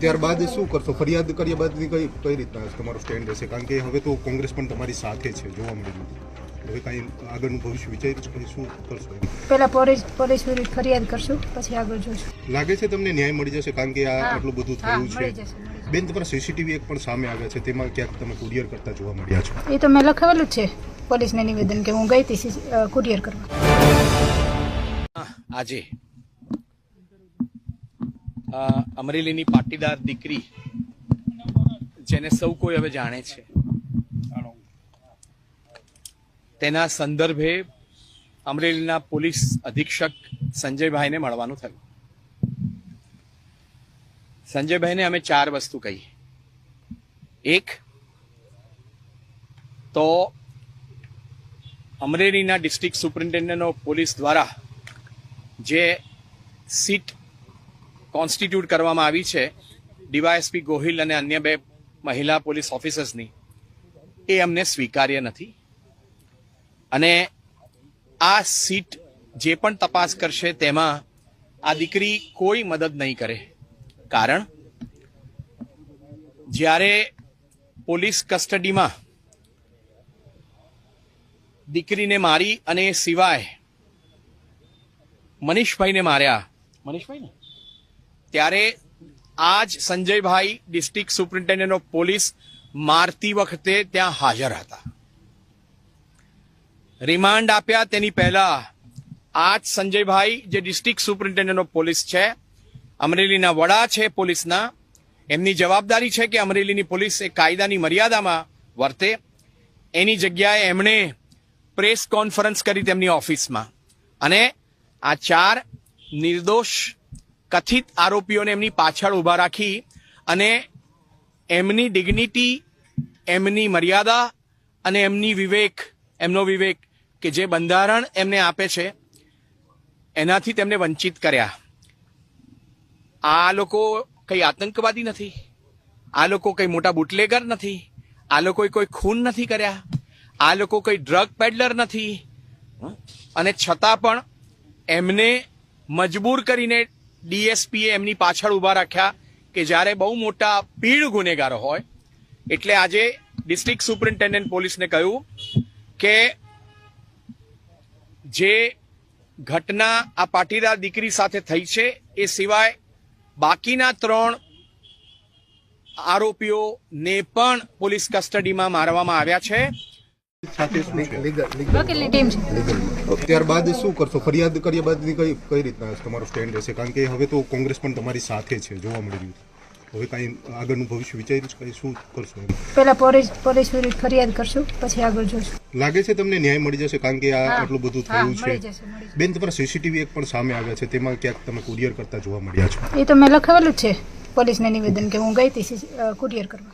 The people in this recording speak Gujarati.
ત્યારબાદ શું કરશો? ફરિયાદ કર્યા બાદ કઈ કઈ રીતના તમારો સ્ટેન્ડ રહેશે? કારણ કે હવે તો કોંગ્રેસ પણ તમારી સાથે છે જોવા મળ્યું. હવે કાંઈ આગળનું ભવિષ્ય વિચાર્યું કે શું કરશો? પહેલા પોલીસ પોલીસ વિરુદ્ધ ફરિયાદ કરશું પછી આગળ જોઈશું લાગે છે તમને ન્યાય મળી જશે? કારણ કે આ આટલું બધું થયું છે. બેન તમારા સીસીટીવી એક પણ સામે આવ્યા છે. તેમાં ક્યાંક તમે કુરિયર કરતા જોવા મળ્યા છો? એ તો મેં લખાવેલું જ છે પોલીસને નિવેદન કે હું ગઈ હતી કુરિયર કરવા. આજે અમરેલીની પાટીદાર દીકરી, જેને સૌ કોઈ હવે જાણે છે. તેના સંદર્ભે અમરેલીના પોલીસ અધિક્ષક સંજયભાઈને મળવાનું થયું. સંજયભાઈને અમે ચાર વસ્તુ કહી. એક, તો અમરેલીના ડિસ્ટ્રિક્ટ સુપરિન્ટેન્ડન્ટ પોલીસ દ્વારા જે સીટ કોન્સ્ટિટ્યુટ કરવામાં આવી છે, ડીવાયએસપી ગોહિલ અને અન્ય બે મહિલા પોલીસ ઓફિસર્સની, એ અમને સ્વીકાર્ય નથી. અને આ સીટ જે પણ તપાસ કરશે તેમાં આ દીકરી કોઈ મદદ નહીં કરે. કારણ, જ્યારે પોલીસ કસ્ટડીમાં દીકરીને મારી અને સિવાય મનીષભાઈને માર્યા મનીષભાઈ ને ત્યારે આજ સંજયભાઈ ડિસ્ટ્રિક્ટ સુપ્રિન્ટેન્ડન્ટ ઓફ પોલીસ મારતી વખતે ત્યાં હાજર હતા. રિમાન્ડ આપ્યા તેની પહેલા આજ સંજયભાઈ જે ડિસ્ટ્રિક્ટ સુપ્રિન્ટેન્ડન્ટ ઓફ પોલીસ છે, અમરેલીના વડા છે પોલીસના, એમની જવાબદારી છે કે અમરેલીની પોલીસ એ કાયદાની મર્યાદામાં વર્તે. એની જગ્યાએ એમણે પ્રેસ કોન્ફરન્સ કરી તેમની ઓફિસમાં. અને આ ચાર નિર્દોષ કથિત આરોપીઓને એમની પાછળ ઊભા રાખી અને એમની ડિગ્નિટી એમની મર્યાદા અને એમની વિવેક, એમનો વિવેક કે જે બંધારણ એમને આપે છે, એનાથી તેમને વંચિત કર્યા. આ લોકો કંઈ આતંકવાદી નથી. આ લોકો કંઈ મોટા બુટલેગર નથી. આ લોકોએ કોઈ ખૂન નથી કર્યા. આ લોકો કોઈ ડ્રગ પેડલર નથી. અને છતાં પણ એમને મજબૂર કરીને ડીએસપીએ એમની પાછળ ઊભા રાખ્યા કે જ્યારે બહુ મોટા પીડ ગુનેગારો હોય, એટલે આજે ડિસ્ટ્રિક્ટ સુપરિન્ટેન્ડન્ટ પોલીસને કહ્યું કે જે ઘટના આ પાટીદાર દીકરી સાથે થઈ છે, એ સિવાય બાકીના ત્રણ આરોપીઓને પણ પોલીસ કસ્ટડીમાં મારવામાં આવ્યા છે. ત્યારબાદ શું કરશો? ફરિયાદ કર્યા બાદ કઈ કઈ રીતના તમારો સ્ટેન્ડ રહેશે? કારણ કે હવે તો કોંગ્રેસ પણ તમારી સાથે છે જોવા મળી રહ્યું હવે કાંઈ આગળનું ભવિષ્ય વિચાર્યું છે? શું કરશો? પહેલા પોલીસ પોલીસ ફરિયાદ કરશું પછી આગળ જોશું. લાગે છે તમને ન્યાય મળી જશે? કારણ કે આ આટલું બધું થયું છે. જશે, મળી જશે. બેન તમારા સીસીટીવી એક પણ સામે આવ્યા છે. તેમાં ક્યાંક તમે કુરિયર કરતા જોવા મળ્યા છો? એ તો મેં લખાવેલું છે પોલીસને નિવેદન કે હું ગઈ હતી કુરિયર કરવા.